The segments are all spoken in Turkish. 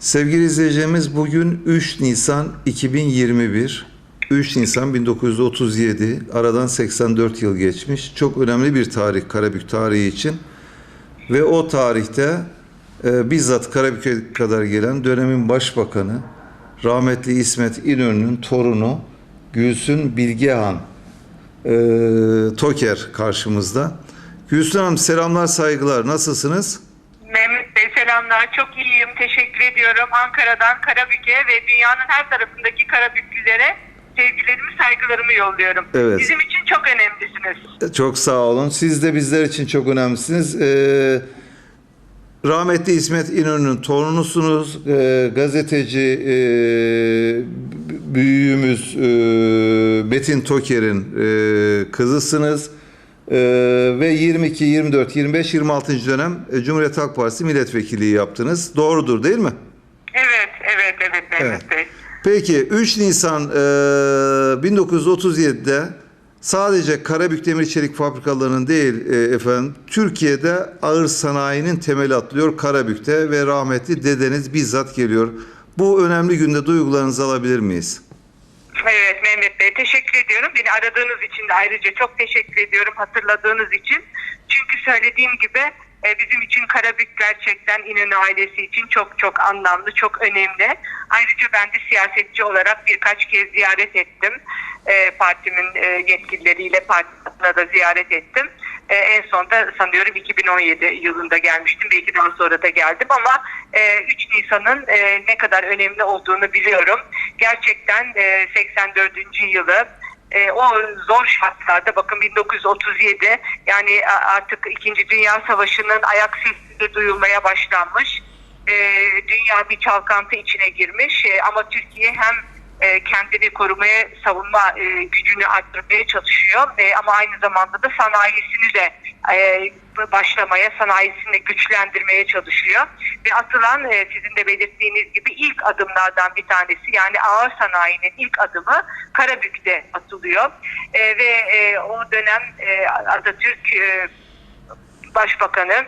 Sevgili izleyicilerimiz bugün 3 Nisan 2021. 3 Nisan 1937. Aradan 84 yıl geçmiş. Çok önemli bir tarih Karabük tarihi için. Ve o tarihte e, bizzat Karabük'e kadar gelen dönemin başbakanı rahmetli İsmet İnönü'nün torunu Gülsün Bilgehan e, Toker karşımızda. Gülsün Hanım selamlar saygılar nasılsınız? Selamlar. Çok iyiyim. Teşekkür ediyorum. Ankara'dan Karabük'e ve dünyanın her tarafındaki Karabüklülere sevgilerimi, saygılarımı yolluyorum. Evet. Bizim için çok önemlisiniz. Çok sağ olun. Siz de bizler için çok önemlisiniz. Ee, rahmetli İsmet İnönü'nün torunusunuz. Ee, gazeteci e, büyüğümüz e, Metin Toker'in e, kızısınız. Ee, ve 22, 24, 25, 26. dönem e, Cumhuriyet Halk Partisi milletvekilliği yaptınız. Doğrudur değil mi? Evet, evet, evet Mehmet Evet. Bey. Peki 3 Nisan e, 1937'de sadece Karabük Demir Çelik fabrikalarının değil e, efendim Türkiye'de ağır sanayinin temeli atılıyor Karabük'te ve rahmetli dedeniz bizzat geliyor. Bu önemli günde duygularınızı alabilir miyiz? Evet Mehmet Bey teşekkür ediyorum. Beni aradığınız için de ayrıca çok teşekkür ediyorum hatırladığınız için. Çünkü söylediğim gibi e, bizim için Karabük gerçekten İnönü ailesi için çok çok anlamlı, çok önemli. Ayrıca ben de siyasetçi olarak birkaç kez ziyaret ettim. E, partimin e, yetkilileriyle partine da ziyaret ettim. En son da sanıyorum 2017 yılında gelmiştim. Belki daha sonra da geldim ama e, 3 Nisan'ın ne kadar önemli olduğunu biliyorum. Gerçekten e, 84. yılı e, o zor şartlarda bakın 1937 yani artık 2. Dünya Savaşı'nın ayak sesleri duyulmaya başlanmış. E, dünya bir çalkantı içine girmiş E, ama Türkiye hem e, kendini korumaya, savunma e, gücünü arttırmaya çalışıyor ama aynı zamanda da sanayisini de e, başlamaya, sanayisini güçlendirmeye çalışıyor. Ve atılan e, sizin de belirttiğiniz gibi ilk adımlardan bir tanesi yani ağır sanayinin ilk adımı Karabük'te atılıyor. Ve o dönem e, Atatürk Başbakanı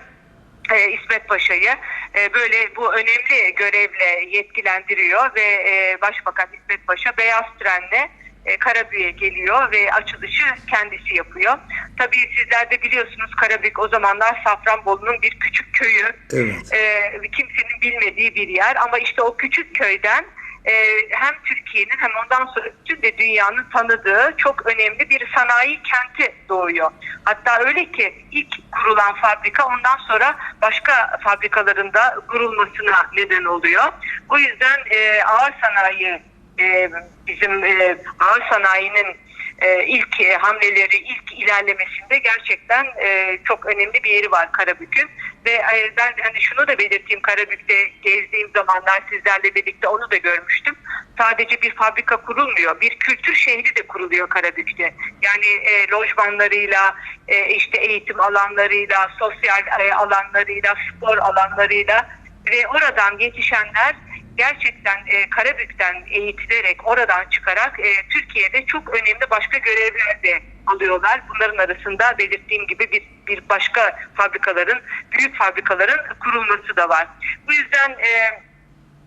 İsmet Paşa'yı e, böyle bu önemli görevle yetkilendiriyor ve e, Başbakan İsmet Paşa beyaz trenle e, Karabük'e geliyor ve açılışı kendisi yapıyor. Tabii sizler de biliyorsunuz Karabük o zamanlar Safranbolu'nun bir küçük köyü. Evet. E, kimsenin bilmediği bir yer ama işte o küçük köyden e, hem Türkiye'nin hem ondan sonra bütün de dünyanın tanıdığı çok önemli bir sanayi kenti doğuyor. Hatta öyle ki ilk kurulan fabrika ondan sonra başka fabrikaların da kurulmasına neden oluyor. O yüzden e, ağır sanayi e, bizim e, ağır sanayinin e, ilk e, hamleleri, ilk ilerlemesinde gerçekten e, çok önemli bir yeri var Karabük'ün. Ve e, ben hani şunu da belirteyim Karabük'te gezdiğim zamanlar sizlerle birlikte onu da görmüştüm. Sadece bir fabrika kurulmuyor, bir kültür şehri de kuruluyor Karabük'te. Yani e, lojmanlarıyla, e, işte eğitim alanlarıyla, sosyal e, alanlarıyla, spor alanlarıyla ve oradan yetişenler gerçekten e, Karabük'ten eğitilerek oradan çıkarak e, Türkiye'de çok önemli başka görevler de alıyorlar. Bunların arasında belirttiğim gibi bir, bir başka fabrikaların, büyük fabrikaların kurulması da var. Bu yüzden e,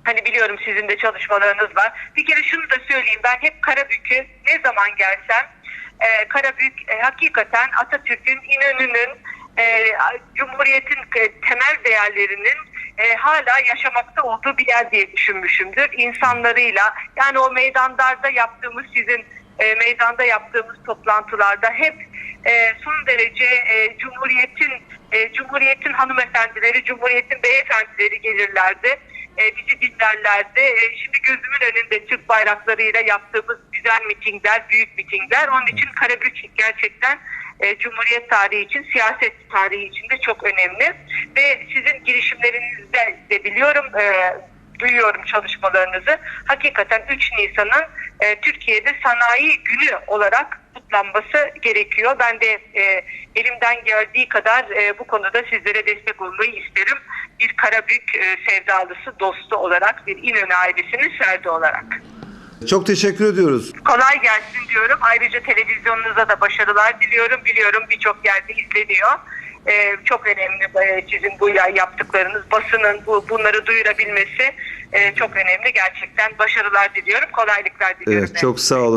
hani biliyorum sizin de çalışmalarınız var. Bir kere şunu da söyleyeyim ben hep Karabük'ü ne zaman gelsem e, Karabük e, hakikaten Atatürk'ün, İnönü'nün, e, Cumhuriyet'in e, temel değerlerinin e, hala yaşamakta olduğu bir yer diye düşünmüşümdür. İnsanlarıyla yani o meydanlarda yaptığımız sizin e, meydanda yaptığımız toplantılarda hep e, son derece e, Cumhuriyet'in e, Cumhuriyet'in hanımefendileri, Cumhuriyet'in beyefendileri gelirlerdi. E, bizi dinlerlerdi. E, şimdi gözümün önünde Türk bayraklarıyla yaptığımız güzel mitingler, büyük mitingler. Onun için Karabük gerçekten e, Cumhuriyet tarihi için, siyaset tarihi için de çok önemli. Ve sizin girişimlerinizde de biliyorum, e, duyuyorum çalışmalarınızı. Hakikaten 3 Nisan'ın e, Türkiye'de sanayi günü olarak kutlanması gerekiyor. Ben de e, elimden geldiği kadar e, bu konuda sizlere destek olmayı isterim. Bir Karabük e, sevdalısı, dostu olarak, bir İnönü ailesinin ferdi olarak. Çok teşekkür ediyoruz. Kolay gelsin diyorum. Ayrıca televizyonunuza da başarılar diliyorum. Biliyorum birçok yerde izleniyor. Ee, çok önemli e, sizin bu ya- yaptıklarınız, basının bu bunları duyurabilmesi e, çok önemli gerçekten. Başarılar diliyorum, kolaylıklar diliyorum. Evet, çok sağ olun.